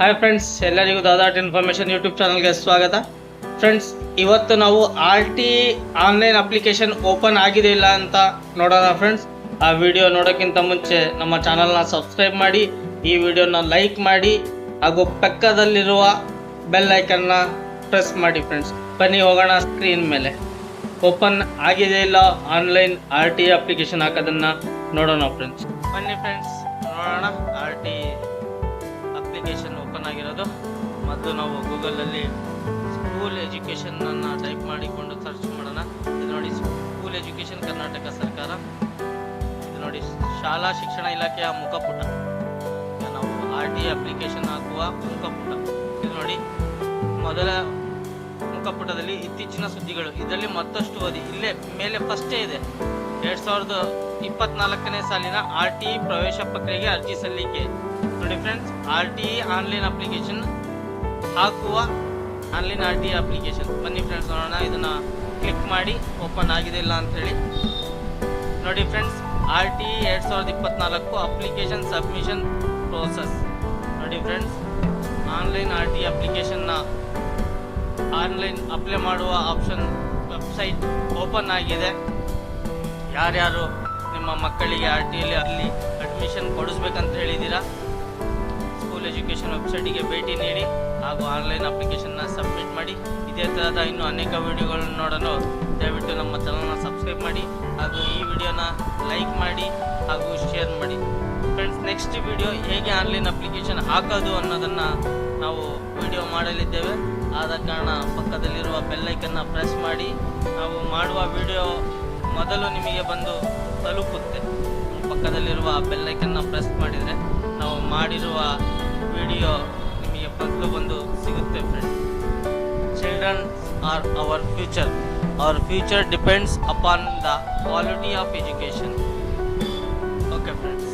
Hi friends ಎಲ್ಲರಿಗೂ ದಾದಾಟ್ information YouTube ಚಾನಲ್ಗೆ ಸ್ವಾಗತ. ಫ್ರೆಂಡ್ಸ್ ಇವತ್ತು ನಾವು R T online application open ಆಗಿದೆ ಇಲ್ಲ ಅಂತ ನೋಡೋಣ ಫ್ರೆಂಡ್ಸ್ ಆ ವಿಡಿಯೋ ನೋಡೋಕ್ಕಿಂತ ಮುಂಚೆ ನಮ್ಮ ಚಾನಲ್ನ ಸಬ್ಸ್ಕ್ರೈಬ್ ಮಾಡಿ, ಈ ವಿಡಿಯೋನ ಲೈಕ್ ಮಾಡಿ, ಹಾಗೂ ಪಕ್ಕದಲ್ಲಿರುವ ಬೆಲ್ ಐಕನ್ನ ಪ್ರೆಸ್ ಮಾಡಿ ಫ್ರೆಂಡ್ಸ್ ಬನ್ನಿ, ಹೋಗೋಣ ಸ್ಕ್ರೀನ್ ಮೇಲೆ. ಓಪನ್ ಆಗಿದೆ ಇಲ್ಲ ಆನ್ಲೈನ್ ಆರ್ ಟಿ ಅಪ್ಲಿಕೇಶನ್ ಹಾಕೋದನ್ನು ನೋಡೋಣ ಫ್ರೆಂಡ್ಸ್ ಬನ್ನಿ ಫ್ರೆಂಡ್ಸ್ ನೋಡೋಣ ಆರ್ ಟಿ ಅಪ್ಲಿಕೇಶನ್ ಓಪನ್ ಆಗಿರೋದು. ಮತ್ತು ನಾವು ಗೂಗಲಲ್ಲಿ ಸ್ಕೂಲ್ ಎಜುಕೇಷನನ್ನು ಟೈಪ್ ಮಾಡಿಕೊಂಡು ಸರ್ಚ್ ಮಾಡೋಣ. ಇದು ನೋಡಿ ಸ್ಕೂಲ್ ಎಜುಕೇಷನ್ ಕರ್ನಾಟಕ ಸರ್ಕಾರ. ಇದು ನೋಡಿ ಶಾಲಾ ಶಿಕ್ಷಣ ಇಲಾಖೆಯ ಮುಖಪುಟ. ನಾವು ಆರ್ ಟಿ ಅಪ್ಲಿಕೇಶನ್ ಹಾಕುವ ಮುಖಪುಟ. ಇದು ನೋಡಿ ಮೊದಲ ಮುಖಪುಟದಲ್ಲಿ ಇತ್ತೀಚಿನ ಸುದ್ದಿಗಳು. ಇದರಲ್ಲಿ ಮತ್ತಷ್ಟು ಓದಿ. ಇಲ್ಲೇ ಮೇಲೆ ಫಸ್ಟೇ ಇದೆ. ಎರಡ್ ಸಾವಿರದ ಇಪ್ಪತ್ನಾಲ್ಕನೇ ಸಾಲಿನ ಆರ್ ಟಿ ಪ್ರವೇಶ ಪ್ರಕ್ರಿಯೆಗೆ ಅರ್ಜಿ ಸಲ್ಲಿಕೆ. ನೋಡಿ friends R T online application ಹಾಕುವ ಆನ್ಲೈನ್ ಆರ್ ಟಿ ಅಪ್ಲಿಕೇಶನ್ ಬನ್ನಿ ಫ್ರೆಂಡ್ಸ್ ನೋಡೋಣ. ಇದನ್ನ ಕ್ಲಿಕ್ ಮಾಡಿ ಓಪನ್ ಆಗಿದೆ ಇಲ್ಲ ಅಂತ ಹೇಳಿ. ನೋಡಿ ಫ್ರೆಂಡ್ಸ್ ಆರ್ ಟಿ ಎರಡ್ ಸಾವಿರದ ಇಪ್ಪತ್ನಾಲ್ಕು ಅಪ್ಲಿಕೇಶನ್ ಸಬ್ಮಿಷನ್ ಪ್ರೋಸೆಸ್ ನೋಡಿ ಫ್ರೆಂಡ್ಸ್ ಆನ್ಲೈನ್ ಆರ್ ಟಿ ಅಪ್ಲಿಕೇಶನ್ನ ಆನ್ಲೈನ್ ಅಪ್ಲೈ ಮಾಡುವ ಆಪ್ಷನ್ ವೆಬ್ಸೈಟ್ ಓಪನ್ ಆಗಿದೆ. ಯಾರ್ಯಾರು ನಿಮ್ಮ ಮಕ್ಕಳಿಗೆ ಆರ್ ಟಿಯಲ್ಲಿ ಅಲ್ಲಿ ಅಡ್ಮಿಷನ್ ಕೊಡಿಸ್ಬೇಕಂತ ಹೇಳಿದ್ದೀರಾ? ಸ್ಕೂಲ್ ಎಜುಕೇಷನ್ ವೆಬ್ಸೈಟಿಗೆ ಭೇಟಿ ನೀಡಿ ಹಾಗೂ ಆನ್ಲೈನ್ ಅಪ್ಲಿಕೇಶನ್ನ ಸಬ್ಮಿಟ್ ಮಾಡಿ. ಇದೇ ಥರದ ಇನ್ನೂ ಅನೇಕ ವಿಡಿಯೋಗಳನ್ನು ನೋಡಲು ದಯವಿಟ್ಟು ನಮ್ಮ ಚಾನಲ್ನ ಸಬ್ಸ್ಕ್ರೈಬ್ ಮಾಡಿ ಹಾಗೂ ಈ ವಿಡಿಯೋನ ಲೈಕ್ ಮಾಡಿ ಹಾಗೂ ಶೇರ್ ಮಾಡಿ. ಫ್ರೆಂಡ್ಸ್ ನೆಕ್ಸ್ಟ್ ವಿಡಿಯೋ ಹೇಗೆ ಆನ್ಲೈನ್ ಅಪ್ಲಿಕೇಶನ್ ಹಾಕೋದು ಅನ್ನೋದನ್ನು ನಾವು ವಿಡಿಯೋ ಮಾಡಲಿದ್ದೇವೆ. ಆದ ಕಾರಣ ಪಕ್ಕದಲ್ಲಿರುವ ಬೆಲ್ಲೈಕನ್ನು ಪ್ರೆಸ್ ಮಾಡಿ. ನಾವು ಮಾಡುವ ವಿಡಿಯೋ ಮೊದಲು ನಿಮಗೆ ಬಂದು ತಲುಪುತ್ತೆ. ಪಕ್ಕದಲ್ಲಿರುವ ಬೆಲ್ಲೈಕನ್ನ ಪ್ರೆಸ್ ಮಾಡಿದರೆ ನಾವು ಮಾಡಿರುವ ವಿಡಿಯೋ ನಿಮಗೆ ಮೊದಲು ಬಂದು ಸಿಗುತ್ತೆ friends children are our future our future depends upon the quality of education okay friends